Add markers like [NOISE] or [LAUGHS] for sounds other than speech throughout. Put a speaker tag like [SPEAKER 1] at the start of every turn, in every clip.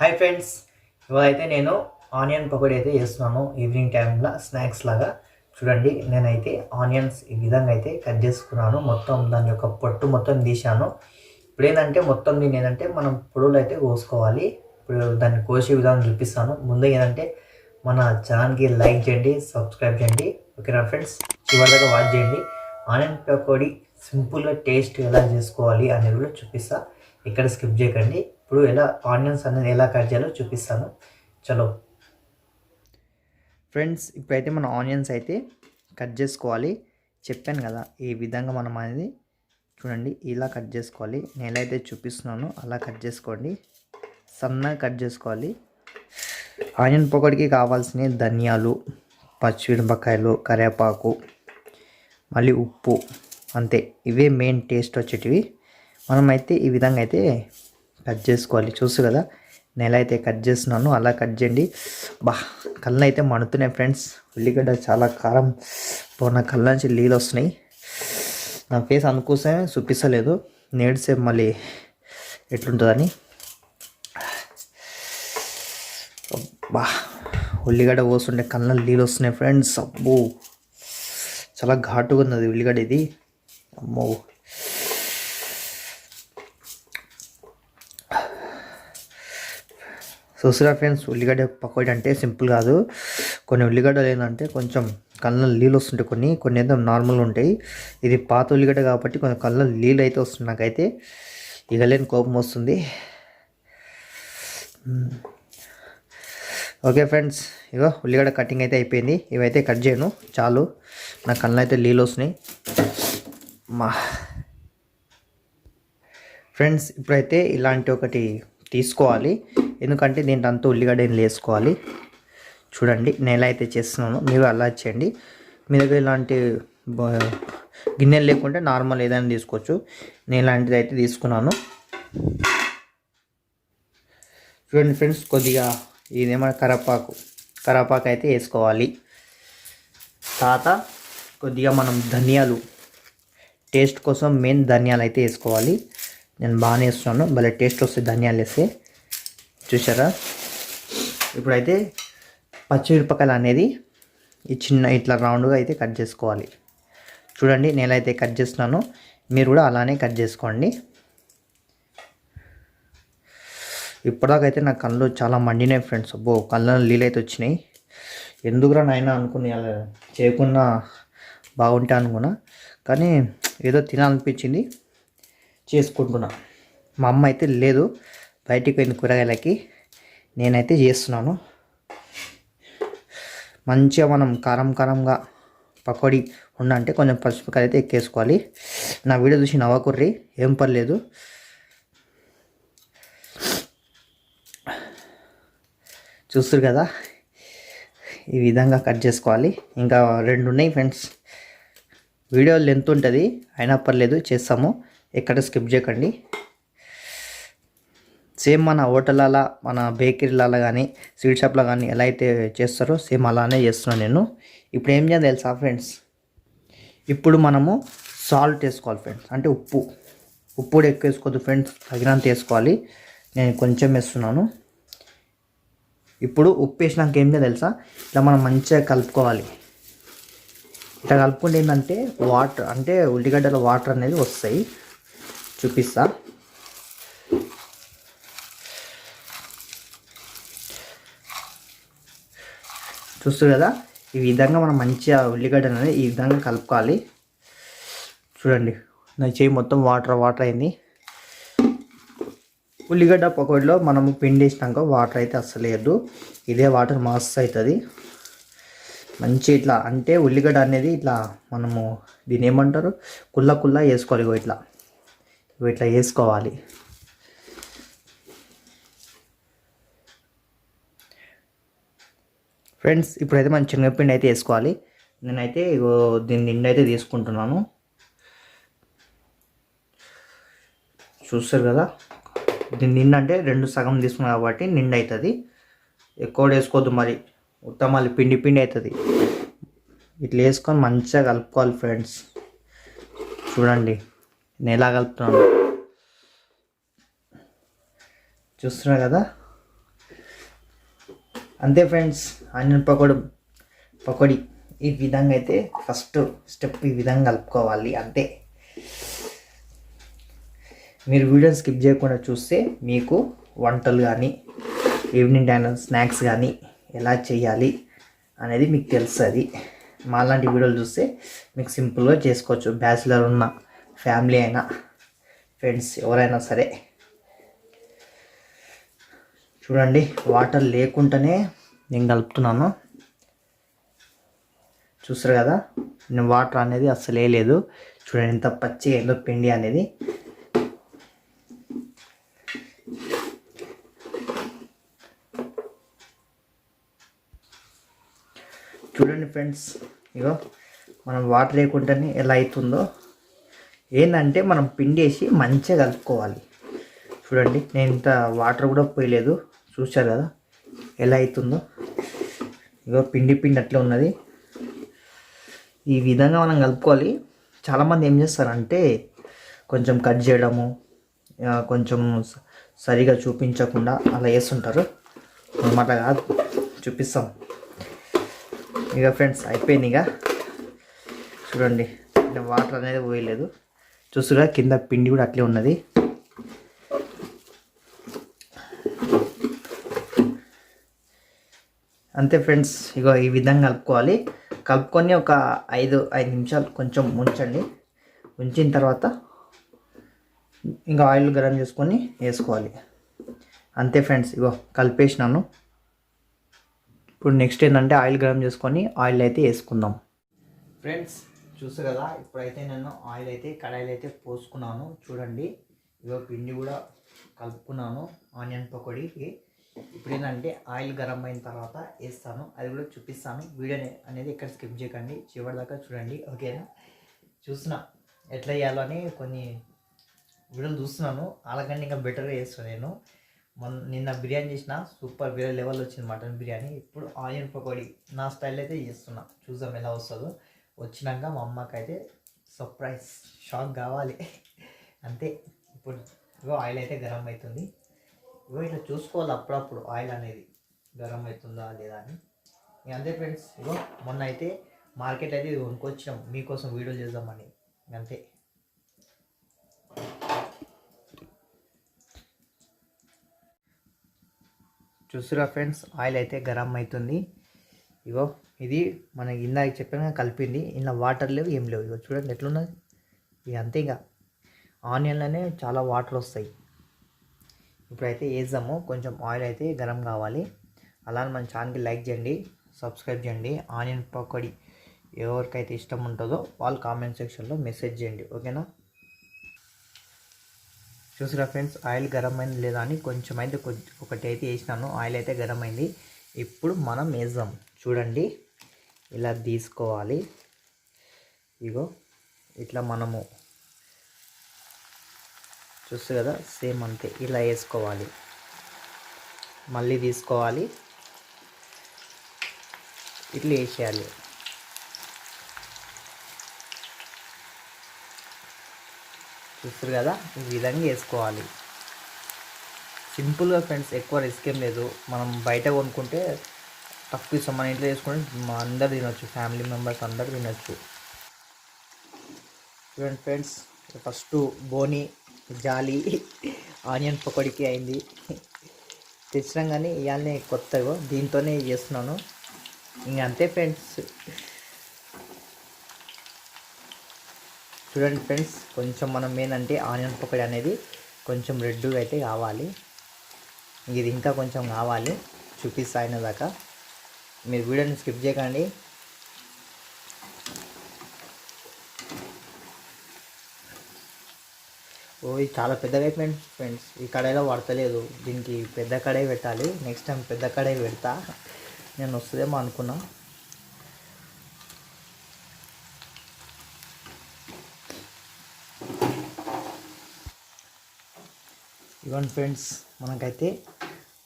[SPEAKER 1] Hi friends ఇవాళైతే నేను onion pakodi అయితే చేస్తున్నాను ఈవినింగ్ టైంలో స్నాక్స్ లాగా. చూడండి నేనైతే ఆనియన్స్ ఈ విధంగా అయితే కట్ చేసుకున్నాను. మొత్తం దాని యొక్క పొట్టు మొత్తం తీశాను. ఇప్పుడు ఏంటంటే మొత్తం దీన్ని ఏంటంటే మనం పొడులు అయితే కోసుకోవాలి. ఇప్పుడు దాన్ని కోసే విధానం చూపిస్తాను. ముందు ఏంటంటే మన ఛానల్కి లైక్ చేయండి సబ్స్క్రైబ్ చేయండి. ఓకేనా ఫ్రెండ్స్ చివరిగా వాచ్ చేయండి. ఆనియన్ పకోడీ సింపుల్గా టేస్ట్ ఎలా చేసుకోవాలి అనేది కూడా చూపిస్తా. ఇక్కడ స్కిప్ చేయకండి. ఇప్పుడు ఎలా ఆనియన్స్ అనేది ఎలా కట్ చేయాలో చూపిస్తాను. చలో. ఫ్రెండ్స్ ఇప్పుడైతే మన ఆనియన్స్ అయితే కట్ చేసుకోవాలి. చెప్పాను కదా ఈ విధంగా మనం అనేది చూడండి ఇలా కట్ చేసుకోవాలి. నేను ఎలా అయితే చూపిస్తున్నానో అలా కట్ చేసుకోండి. సన్నగా కట్ చేసుకోవాలి. ఆనియన్ పొగడికి కావాల్సిన ధనియాలు పచ్చిమిరపకాయలు కరివేపాకు మళ్ళీ ఉప్పు అంతే. ఇవే మెయిన్ టేస్ట్ వచ్చేటివి. మనమైతే ఈ విధంగా అయితే కట్ చేసుకోవాలి. చూసు కదా నేను అయితే కట్ చేస్తున్నాను. అలా కట్ చేయండి. బా కళ్ళు అయితే మండుతున్నాయి ఫ్రెండ్స్. ఉల్లిగడ్డ చాలా కారం పో నా కళ్ళ నుంచి నీళ్ళు వస్తున్నాయి. నా ఫేస్ అందుకోసమే చూపిస్తలేదు. నేడ్సేపు మళ్ళీ ఎట్లుంటుందని. బా ఉల్లిగడ్డ పోస్తుంటే కళ్ళ నీళ్ళు వస్తున్నాయి ఫ్రెండ్స్. అబ్బో చాలా ఘాటుగా ఉన్నది ఉల్లిగడ్డ ఇది. అమ్మో. చూసారా ఫ్రెండ్స్ ఉల్లిగడ్డ పకోడీ అంటే సింపుల్ కాదు. కొన్ని ఉల్లిగడ్డలు ఏంటంటే కొంచెం కళ్ళ నీళ్ళు వస్తుంటాయి కొన్ని కొన్ని ఏదో నార్మల్గా ఉంటాయి. ఇది పాత ఉల్లిగడ్డ కాబట్టి కొంచెం కళ్ళ నీళ్ళు అయితే వస్తుంది నాకైతే. ఇక లేని కోపం వస్తుంది. ఓకే ఫ్రెండ్స్ ఇగో ఉల్లిగడ్డ కటింగ్ అయితే అయిపోయింది. ఇవైతే కట్ చేయను చాలు. నా కళ్ళు అయితే నీళ్ళు వస్తున్నాయి. మా. ఫ్రెండ్స్ ఇప్పుడైతే ఇలాంటి ఒకటి తీసుకోవాలి. ఎందుకంటే దీంట్లో అంతా ఉల్లిగడ్డ వేసుకోవాలి. చూడండి నేను అయితే చేస్తున్నాను. మీరు అలా చేయండి. మీ దగ్గర ఇలాంటి గిన్నెలు లేకుంటే నార్మల్ ఏదైనా తీసుకోవచ్చు. నేను ఇలాంటిది అయితే తీసుకున్నాను. చూడండి ఫ్రెండ్స్ కొద్దిగా ఇదేమో కరపాకు. కరపాకు అయితే వేసుకోవాలి. తర్వాత కొద్దిగా మనం ధనియాలు. టేస్ట్ కోసం మెయిన్ ధనియాలు అయితే వేసుకోవాలి. నేను బాగానే వేస్తున్నాను. భలే టేస్ట్ వస్తుంది ధనియాలు వేస్తే. చూసారా ఇప్పుడైతే పచ్చిమిరపకాయలు అనేది ఈ చిన్న ఇట్లా రౌండ్గా అయితే కట్ చేసుకోవాలి. చూడండి నేనైతే కట్ చేస్తున్నాను. మీరు కూడా అలానే కట్ చేసుకోండి. ఇప్పటిదాకైతే నా కళ్ళు చాలా మండినాయి ఫ్రెండ్స్. అబ్బో కళ్ళ లీలైతే వచ్చినాయి. ఎందుకురా నాయన అనుకుని అలా చేయకుండా బాగుంటా అనుకున్నా. కానీ ఏదో తినాలనిపించింది. చేసుకుంటున్నా. మా అమ్మ అయితే లేదు. బయటికి పోయిన కూరగాయలకి నేనైతే చేస్తున్నాను. మంచిగా మనం కారం కారంగా పకోడీ ఉండంటే కొంచెం పచ్చిమిరపకాయలు అయితే ఎక్కేసుకోవాలి. నా వీడియో చూసి నవ్వకుర్రి ఏం పర్లేదు. చూస్తారు కదా? ఈ విధంగా కట్ చేసుకోవాలి. ఇంకా రెండు ఉన్నాయి ఫ్రెండ్స్. వీడియో లెంత్ ఉంటుంది అయినా పర్లేదు చేస్తాము. ఎక్కడ స్కిప్ చేయకండి. సేమ్ మన హోటళ్ళ మన బేకరీలలో కానీ స్వీట్ షాప్లో కానీ ఎలా అయితే చేస్తారో సేమ్ అలానే చేస్తున్నాను నేను. ఇప్పుడు ఏం చేయాలి తెలుసా ఫ్రెండ్స్? ఇప్పుడు మనము సాల్ట్ వేసుకోవాలి ఫ్రెండ్స్. అంటే ఉప్పు. ఉప్పు కూడా ఎక్కువ వేసుకోవద్దు ఫ్రెండ్స్. తగినంత వేసుకోవాలి. నేను కొంచెం వేస్తున్నాను. ఇప్పుడు ఉప్పు వేసినాక ఏం చేయాలి తెలుసా? ఇట్లా మనం మంచిగా కలుపుకోవాలి. ఇట్లా కలుపుకుంటే ఏంటంటే వాటర్ అంటే ఉల్లిగడ్డల వాటర్ అనేది వస్తాయి. చూపిస్తా. చూస్తారు కదా ఈ విధంగా మనం మంచిగా ఉల్లిగడ్డ అనేది ఈ విధంగా కలుపుకోవాలి. చూడండి నా చేయి మొత్తం వాటర్ వాటర్ అయింది. ఉల్లిగడ్డ పకోడీలో మనము పిండి వేసినాక వాటర్ అయితే అస్సలు ఇదే వాటర్ మస్తు అవుతుంది. మంచి ఇట్లా అంటే ఉల్లిగడ్డ అనేది ఇట్లా మనము దీని ఏమంటారు? కుల్ల కుల్ల వేసుకోవాలి ఇగో ఇట్లా. ఇట్లా వేసుకోవాలి. ఫ్రెండ్స్ ఇప్పుడైతే మనం శనగపిండి అయితే వేసుకోవాలి. నేనైతే ఇగో దీని నిండా అయితే తీసుకుంటున్నాను. చూస్తారు కదా? దీని నిండు అంటే రెండు సగం తీసుకున్నాం కాబట్టి నిండు అవుతుంది. ఎక్కువ వేసుకోవద్దు మరి. మొత్తం మళ్ళీ పిండి పిండి అవుతుంది. ఇట్లా వేసుకొని మంచిగా కలుపుకోవాలి ఫ్రెండ్స్. చూడండి నేను ఎలా కలుపుతున్నాను? చూస్తున్నా కదా? అంతే ఫ్రెండ్స్ ఆనియన్ పకోడి పకోడి. ఈ విధంగా అయితే ఫస్ట్ స్టెప్ ఈ విధంగా కలుపుకోవాలి అంతే. మీరు వీడియో స్కిప్ చేయకుండా చూస్తే మీకు వంటలు కానీ ఈవినింగ్ టైం స్నాక్స్ కానీ ఎలా చేయాలి అనేది మీకు తెలుస్తుంది. మాలాంటి వీడియోలు చూస్తే మీకు సింపుల్గా చేసుకోవచ్చు. బ్యాచిలర్ ఉన్న ఫ్యామిలీ అయినా ఫ్రెండ్స్ ఎవరైనా సరే. చూడండి వాటర్ లేకుండానే నేను కలుపుతున్నాను. చూస్తారు కదా నేను వాటర్ అనేది అస్సలు లేదు చూడండి ఎంత పచ్చి ఎందో పిండి అనేది. చూడండి ఫ్రెండ్స్ ఇగో మనం వాటర్ లేకుండానే ఎలా అవుతుందో. ఏంటంటే మనం పిండి వేసి మంచిగా కలుపుకోవాలి. చూడండి నేను ఇంత వాటర్ కూడా పోయలేదు. చూశారు కదా ఎలా అవుతుందో ఇగో పిండి పిండి అట్లే ఉన్నది. ఈ విధంగా మనం కలుపుకోవాలి. చాలామంది ఏం చేస్తారంటే కొంచెం కట్ చేయడము కొంచెం స- సరిగా చూపించకుండా అలా వేస్తుంటారు అనమాట కాదు చూపిస్తాం. ఇక ఫ్రెండ్స్ అయిపోయింది ఇక చూడండి వాటర్ అనేది పోయలేదు. చూసుగా కింద పిండి కూడా అట్లే ఉన్నది. అంతే ఫ్రెండ్స్ ఇగో ఈ విధంగా కలుపుకోవాలి. కలుపుకొని ఒక ఐదు ఐదు నిమిషాలు కొంచెం ఉంచండి ఉంచిన తర్వాత ఇంకా ఆయిల్ గరం చేసుకొని వేసుకోవాలి. అంతే ఫ్రెండ్స్ ఇగో కలిపేసినాను. ఇప్పుడు నెక్స్ట్ ఏంటంటే ఆయిల్ గరం చేసుకొని ఆయిల్ అయితే వేసుకుందాం. ఫ్రెండ్స్ చూసు కదా ఇప్పుడైతే నేను ఆయిల్ అయితే కడాయిలు అయితే పోసుకున్నాను. చూడండి ఇగో పిండి కూడా కలుపుకున్నాను. ఆనియన్ పకోడీకి. ఇప్పుడు ఏంటంటే ఆయిల్ గరం అయిన తర్వాత వేస్తాను. అది కూడా చూపిస్తాను. వీడియో అనేది ఎక్కడ స్కిప్ చేయకండి. చివరి దాకా చూడండి. ఓకేనా? చూస్తున్నా ఎట్లా చేయాలో అని కొన్ని వీడియోలు చూస్తున్నాను. అలాగని ఇంకా బెటర్గా చేస్తాను నేను. మొన్న నిన్న బిర్యానీ చేసిన సూపర్ వేరే లెవెల్ వచ్చింది మటన్ బిర్యానీ. ఇప్పుడు ఆనియన్ పకోడీ. నా స్టైల్ అయితే చేస్తున్నా. చూద్దాం ఎలా వస్తుందో. వచ్చినాక మా అమ్మకైతే సర్ప్రైజ్ షాక్ కావాలి. [LAUGHS] అంతే. ఇప్పుడు ఆయిల్ అయితే గరం అవుతుంది. ఇట్లా చూసుకోవాలి అప్పుడప్పుడు ఆయిల్ అనేది గరం అవుతుందా లేదా అని. ఇక అంతే ఫ్రెండ్స్ ఇగో మొన్న అయితే మార్కెట్ అయితే ఇది కొనుక్కొచ్చాం మీకోసం వీడియో చేద్దామని. అంతే. చూసిరా ఫ్రెండ్స్ ఆయిల్ అయితే గరం అవుతుంది. ఇగో ఇది మన ఇందాక చెప్పాను కలిపింది. ఇలా వాటర్ లేవు ఏం లేవు. ఇగో చూడండి ఎట్లున్నది. ఇక అంతే ఇక ఆనియన్లోనే చాలా వాటర్ వస్తాయి. ఇప్పుడైతే వేద్దాము కొంచెం ఆయిల్ అయితే గరం కావాలి. అలానే మన ఛానల్కి లైక్ చేయండి సబ్స్క్రైబ్ చేయండి. ఆనియన్ పకోడీ ఎవరికైతే ఇష్టం ఉంటుందో వాళ్ళు కామెంట్ సెక్షన్లో మెసేజ్ చేయండి. ఓకేనా చూసిరా ఫ్రెండ్స్ ఆయిల్ గరం అయింది లేదా అని కొంచెం అయితే ఒకటి అయితే వేసినాను. ఆయిల్ అయితే గరం అయింది. ఇప్పుడు మనం వేద్దాం. చూడండి. ఇలా తీసుకోవాలి. ఇగో ఇట్లా మనము చూస్తారు కదా సేమ్ అంతే. ఇలా వేసుకోవాలి. మళ్ళీ తీసుకోవాలి. ఇట్లా వేసేయాలి. చూస్తారు కదా ఈ విధంగా వేసుకోవాలి. సింపుల్గా ఫ్రెండ్స్ ఎక్కువ రిస్క్ ఏం లేదు. మనం బయట కొనుక్కుంటే తక్కువ ఇస్తాం మన ఇంట్లో వేసుకుంటే అందరు తినొచ్చు. ఫ్యామిలీ మెంబర్స్ అందరు తినొచ్చు. చూడండి ఫ్రెండ్స్ ఫస్ట్ బోని జాలి ఆనియన్ పకోడీకి అయింది. తెచ్చినాం కానీ ఇవాళనే కొత్తగా దీంతోనే చేస్తున్నాను. ఇంక అంతే ఫ్రెండ్స్. చూడండి ఫ్రెండ్స్ కొంచెం మనం ఏంటంటే ఆనియన్ పకోడీ అనేది కొంచెం రెడ్గా అయితే కావాలి. ఇది ఇంకా కొంచెం కావాలి. చూపిస్తా అయిన దాకా. మీరు వీడియోని స్కిప్ చేయకండి. ఓ ఇది చాలా పెద్దగా అయిపోయింది ఫ్రెండ్స్ ఈ కడాయిలో పడతలేదు దీనికి పెద్ద కడాయి పెట్టాలి. నెక్స్ట్ టైం పెద్ద కడాయి పెడతా. నేను వస్తుందేమో అనుకున్నా. ఇవన్ ఫ్రెండ్స్ మనకైతే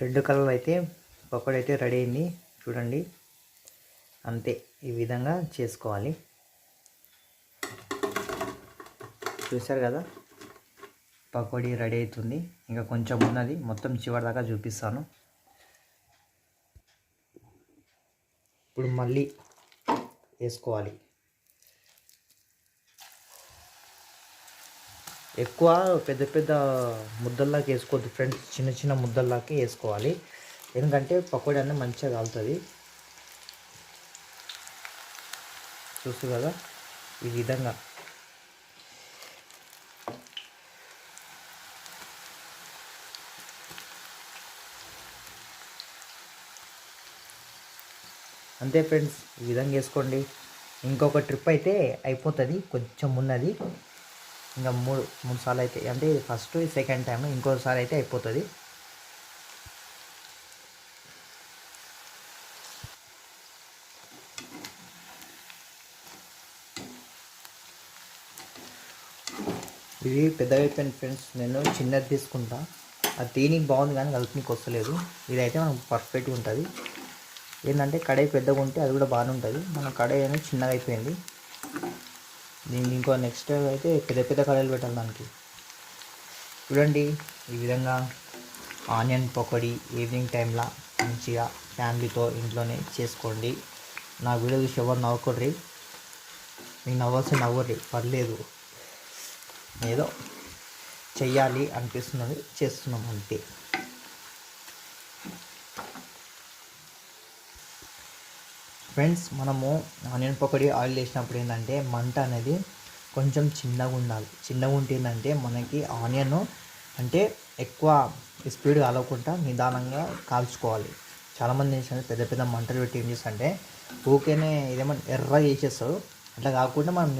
[SPEAKER 1] రెడ్ కలర్ అయితే పకోడీ అయితే రెడీ అయింది. చూడండి. అంతే. ఈ విధంగా చేసుకోవాలి. చూశారు కదా? పకోడీ రెడీ అవుతుంది ఇంకా కొంచెం ఉన్నది. మొత్తం చివరి దాకా చూపిస్తాను. ఇప్పుడు మళ్ళీ వేసుకోవాలి. ఎక్కువ పెద్ద పెద్ద ముద్దల్లాకి వేసుకోవద్దు ఫ్రెండ్స్. చిన్న చిన్న ముద్దల్లాకి వేసుకోవాలి. ఎందుకంటే పకోడీ అనేది మంచిగా కాలుతుంది. చూసు కదా? ఈ విధంగా. అంతే ఫ్రెండ్స్ ఈ విధంగా వేసుకోండి ఇంకొక ట్రిప్ అయితే అయిపోతుంది కొంచెం ఉన్నది. ఇంకా మూడు మూడు సార్లు అయితే అంటే ఫస్ట్ సెకండ్ టైం ఇంకోసారి అయితే అయిపోతుంది. ఇది పెద్దగా అయిపోయింది ఫ్రెండ్స్ నేను చిన్నది తీసుకుంటా. అది తీనికి బాగుంది కానీ కలుపునికి వస్తలేదు. ఇదైతే మనకు పర్ఫెక్ట్గా ఉంటుంది. ఏంటంటే కడాయి పెద్దగా ఉంటే అది కూడా బాగానే ఉంటుంది. మన కడాయి అనేది చిన్నగా అయిపోయింది. దీనికి ఇంకో నెక్స్ట్ అయితే పెద్ద పెద్ద కడాయిలు పెట్టాలి దానికి. చూడండి ఈ విధంగా ఆనియన్ పకోడీ ఈవినింగ్ టైంలో మంచిగా ఫ్యామిలీతో ఇంట్లోనే చేసుకోండి. నా వీడియో చూసి ఎవరు నవ్వుకోర్రి? మీకు నవ్వాల్సి నవ్వర్రి. పర్లేదు. ఏదో చెయ్యాలి అనిపిస్తున్నది చేస్తున్నాం అంతే. ఫ్రెండ్స్ మనము ఆనియన్ పకోడీ ఆయిల్ వేసినప్పుడు ఏంటంటే మంట అనేది కొంచెం చిన్నగా ఉండాలి. చిన్నగా ఉంటే ఏంటంటే మనకి ఆనియన్ అంటే ఎక్కువ స్పీడ్ కాలకుండా నిదానంగా కాల్చుకోవాలి. చాలామంది ఏంటంటే పెద్ద పెద్ద మంటలు పెట్టి ఏం చేస్తారంటే ఊకేనే ఏదేమన్నా ఎర్రగా చేసేస్తారు. అట్లా కాకుండా మనం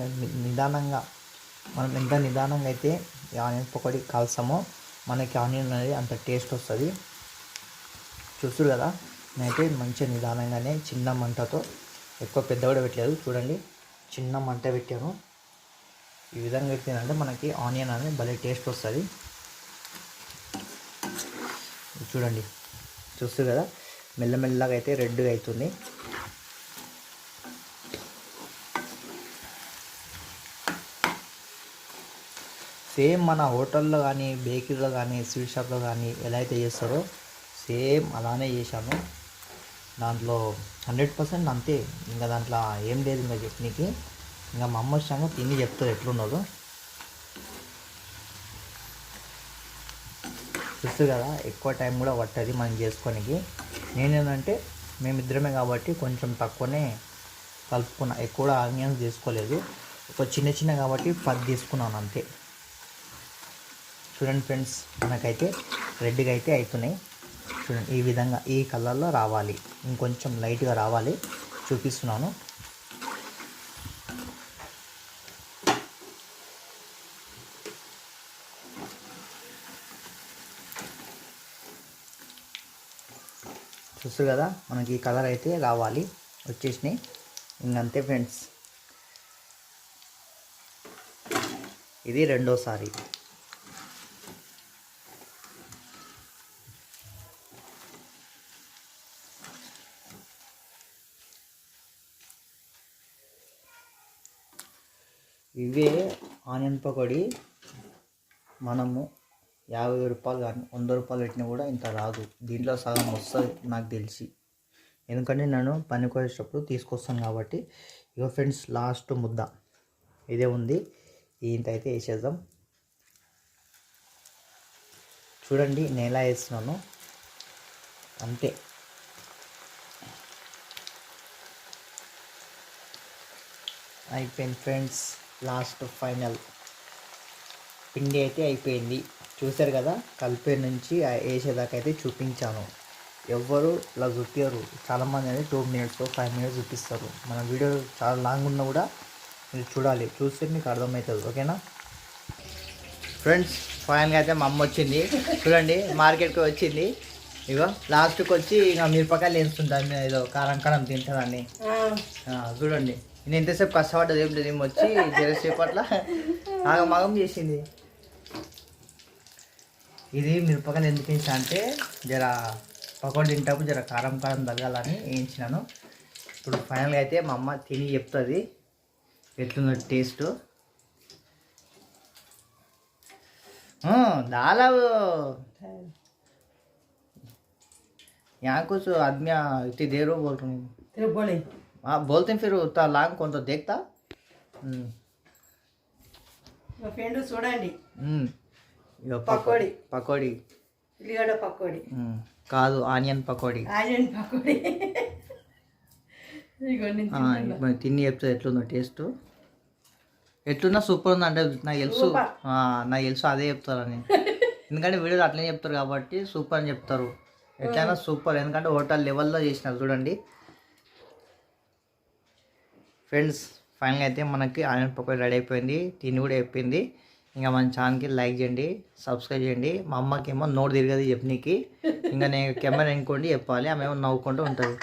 [SPEAKER 1] నిదానంగా మనం ఎంత నిదానంగా అయితే ఆనియన్ పకోడీ కాల్చామో మనకి ఆనియన్ అనేది అంత టేస్ట్ వస్తుంది. చూస్తారు కదా? నేనైతే మంచిగా నిదానంగానే చిన్న మంటతో ఎక్కువ పెద్ద కూడా పెట్టలేదు. చూడండి చిన్న మంట పెట్టాను ఈ విధంగా పెట్టిందంటే మనకి ఆనియన్ అనేది భలే టేస్ట్ వస్తుంది. చూడండి చూస్తారు కదా? మెల్లమెల్లగా అయితే రెడ్గా అవుతుంది. సేమ్ మన హోటల్లో కానీ బేకరీలో కానీ స్వీట్ షాప్లో కానీ ఎలా అయితే చేస్తారో సేమ్ అలానే చేశాను దాంట్లో హండ్రెడ్ పర్సెంట్ అంతే. ఇంకా దాంట్లో ఏం లేదు ఇంకా చెప్పనీకి. ఇంకా మా అమ్మ వచ్చాక తిని చెప్తుంది ఎట్లున్నదో. చూస్తుంది కదా ఎక్కువ టైం కూడా పట్టది మనం చేసుకోనికి. నేనేంటంటే మేమిద్దరమే కాబట్టి కొంచెం తక్కువనే కలుపుకున్నా. ఎక్కువ ఆనియన్స్ తీసుకోలేదు. ఒక చిన్న చిన్న కాబట్టి పది తీసుకున్నాను అంతే. చూడండి ఫ్రెండ్స్ మనకైతే రెడ్గా అయితే అవుతున్నాయి. చూడండి ఈ విధంగా ఈ కలర్లో రావాలి. ఇంకొంచెం లైట్గా రావాలి. చూపిస్తున్నాను. చూస్తారు కదా మనకి ఈ కలర్ అయితే రావాలి. వచ్చేసినాయి. ఇంకంతే ఫ్రెండ్స్. ఇది రెండోసారి ఇవే ఆనియన్ మనము యాభై రూపాయలు కానీ వంద రూపాయలు పెట్టినా కూడా ఇంత రాదు. దీంట్లో సగం వస్తుంది నాకు తెలిసి. ఎందుకంటే నేను పనికి వచ్చేటప్పుడు తీసుకొస్తాను కాబట్టి. ఇక ఫ్రెండ్స్ లాస్ట్ ముద్ద. ఇదే ఉంది. ఇంత అయితే వేసేద్దాం. చూడండి నేను ఎలా వేస్తున్నాను. అంతే. అయిపోయింది ఫ్రెండ్స్ లాస్ట్ ఫైనల్. పిండి అయితే అయిపోయింది. చూశారు కదా కలిపే నుంచి వేసేదాకా అయితే చూపించాను. ఎవ్వరు ఇలా చూపించరు చాలామంది అనేది టూ మినిట్స్ ఫైవ్ మినిట్స్ చూపిస్తారు. మన వీడియో చాలా లాంగ్ ఉన్నా కూడా మీరు చూడాలి. చూస్తే మీకు అర్థమవుతుంది. ఓకేనా? ఫ్రెండ్స్ ఫైనల్గా అయితే మా అమ్మ వచ్చింది. చూడండి మార్కెట్కి వచ్చింది. ఇగో లాస్ట్కి వచ్చి ఇక మిరపకాయలు వేస్తుంటాను ఏదో కారం కారం తింటానని చూడండి. నేను ఎంతసేపు కష్టపడ్డది ఏం లేదు. వచ్చి జరసేపు అట్లా ఆగమాగం చేసింది. ఇది మిరపకాయలు ఎందుకు వేసా అంటే జర పకోడీ తింటప్పుడు జర కారం కారం తగలాలని వేయించినాను ఇప్పుడు ఫైనల్గా అయితే మా అమ్మ తిని చెప్తుంది ఎట్లుందో టేస్ట్ దాలా यहाँ कुछ आदमी इतनी देर हो बोल रहे हैं
[SPEAKER 2] तेरे बोले
[SPEAKER 1] हाँ बोलते हैं फिर उतना लांग कौन तो देखता हम्म,
[SPEAKER 2] మా ఫ్రెండ్ చూడండి
[SPEAKER 1] हम्म, ఇగో పకో-
[SPEAKER 2] పకోడీ.
[SPEAKER 1] పకోడీ.
[SPEAKER 2] ఉల్లిగడ్డ పకోడీ.
[SPEAKER 1] కాదు ఆనియన్ పకోడీ.
[SPEAKER 2] ఆనియన్ పకోడీ.
[SPEAKER 1] తిని చెప్తుంది ఎట్లుందో టేస్ట్. ఎట్లున్నా సూపర్ ఉంది అంటే నాకు తెలుసు. నాకు తెలుసు అదే చెప్తారని ఎందుకంటే వీడియోలో అట్లనే చెప్తారు కాబట్టి సూపర్ అని చెప్తారు. ఎట్లయినా సూపర్. ఎందుకంటే హోటల్ లెవెల్లో చేసినారు చూడండి. ఫ్రెండ్స్ ఫైనల్గా అయితే మనకి ఆనియన్ పకోడీ రెడీ అయిపోయింది. తిని కూడా అయిపోయింది ఇంకా మన ఛానల్కి లైక్ చేయండి సబ్స్క్రైబ్ చేయండి. మా అమ్మకి ఏమో నోరు తిరగదు చెప్పనీకి. ఇంకా నేను కెమెరా ఇంకోండి చెప్పాలి ఆమె ఏమో నవ్వుకుంటూ ఉంటుంది.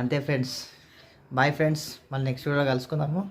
[SPEAKER 1] అంతే ఫ్రెండ్స్ బాయ్ ఫ్రెండ్స్ మళ్ళీ నెక్స్ట్ వీడియో కలుసుకుందాము.